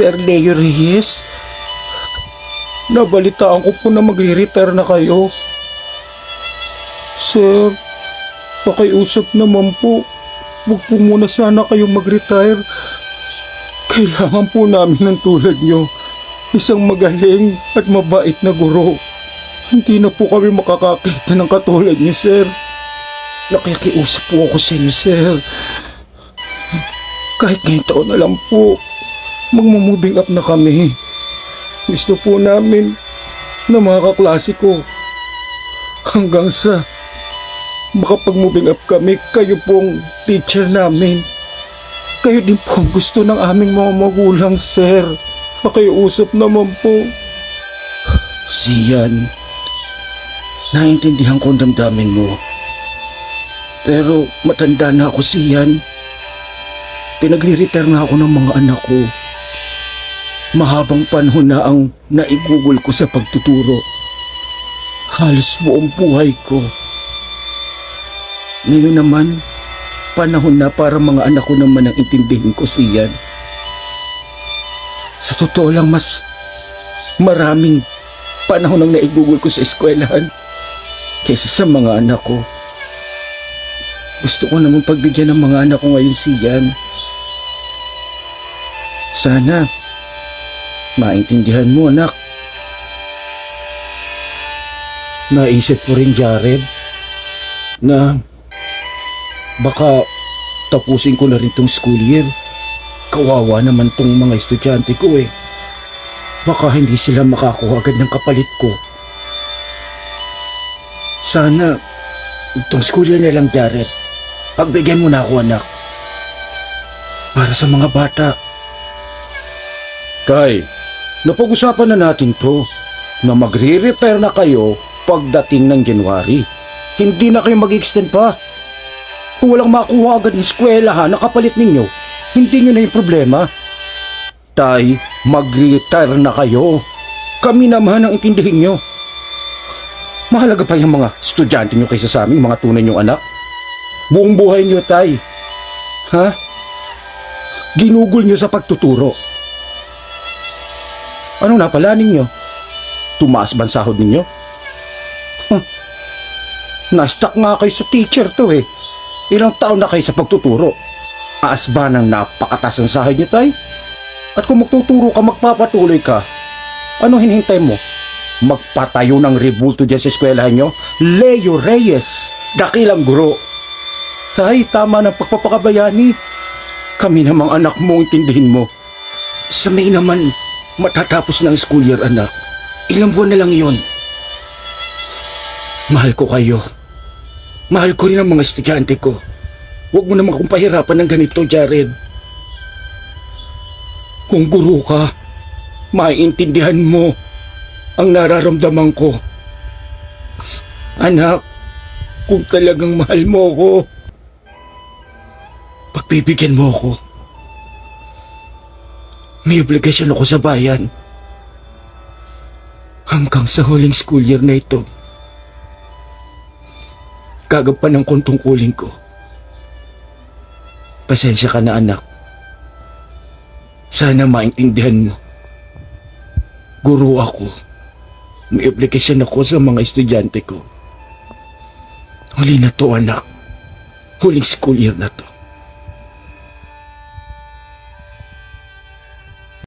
Sir Leo Reyes, nabalitaan ko po na magre-retire na kayo. Sir, pakiusap naman po. Huwag po muna sana kayo mag-retire. Kailangan po namin ng tulad nyo. Isang magaling at mabait na guro. Hindi na po kami makakakita ng katulad niyo, sir. Nakikiusap po ako sa inyo, sir. Kahit ngayong taon na lang po, magmumoving up na kami. Gusto po namin na mga kaklase ko hanggang sa makapag-moving up kami, kayo pong teacher namin. Kayo din po gusto ng aming mga magulang, sir. Pakiusap naman po. Siyan, naintindihan ko ang damdamin mo. Pero matanda na ako, Siyan. Pinagre-retire na ako ng mga anak ko. Mahabang panahon na ang naigugol ko sa pagtuturo. Halos buong buhay ko. Ngayon naman, panahon na para mga anak ko naman ang intindihin ko siyan. Sa totoo lang, mas maraming panahon ang naigugol ko sa eskwelahan kaysa sa mga anak ko. Gusto ko namang pagbigyan ng mga anak ko ngayon siyan. Sana, maintindihan mo anak. Naisip ko rin Jared na baka tapusin ko na rin tong school year. Kawawa naman tong mga estudyante ko eh. Baka hindi sila makakuha agad ng kapalit ko. Sana, itong school year na lang Jared. Pagbigyan mo na ako anak. Para sa mga bata. Tay, napag-usapan na natin to na magre-repair na kayo pagdating ng January. Hindi na kayo mag-extend pa. Kung walang makuha agad ng eskwela ha, nakapalit ninyo, hindi nyo na yung problema. Tay, mag-retire na kayo. Kami naman ang intindihin nyo. Mahalaga pa yung mga estudyante nyo kaysa sa amin, mga tunay nyong anak. Buong buhay nyo, tay. Ha? Ginugol nyo sa pagtuturo. Ano na pala ninyo? Tumaas ba sahod ninyo? Huh. Nastak nga kayo sa teacher to eh. Ilang taon na kayo sa pagtuturo. Taas ba ng napakatas ang sahod niyo, tay? At kung magtuturo ka, magpapatuloy ka, ano hinihintay mo? Magpatayo ng rebulto dyan sa eskwelahan nyo? Leo Reyes, dakilang guro. Tay, tama ng pagpapakabayani. Kami namang anak mo, intindihin mo. Sa May naman, matatapos ng school year, anak. Ilang buwan na lang yon. Mahal ko kayo. Mahal ko rin ang mga estudyante ko. Huwag mo naman akong pahirapan ng ganito, Jared. Kung guro ka, maiintindihan mo ang nararamdaman ko. Anak, kung talagang mahal mo ako, pagbibigyan mo ako. May obligasyon ako sa bayan. Hanggang sa huling school year na ito, kagapan ng kung tungkulin ko. Pasensya ka na anak. Sana maintindihan mo. Guro ako. May obligasyon ako sa mga estudyante ko. Huli na to anak. Huling school year na to.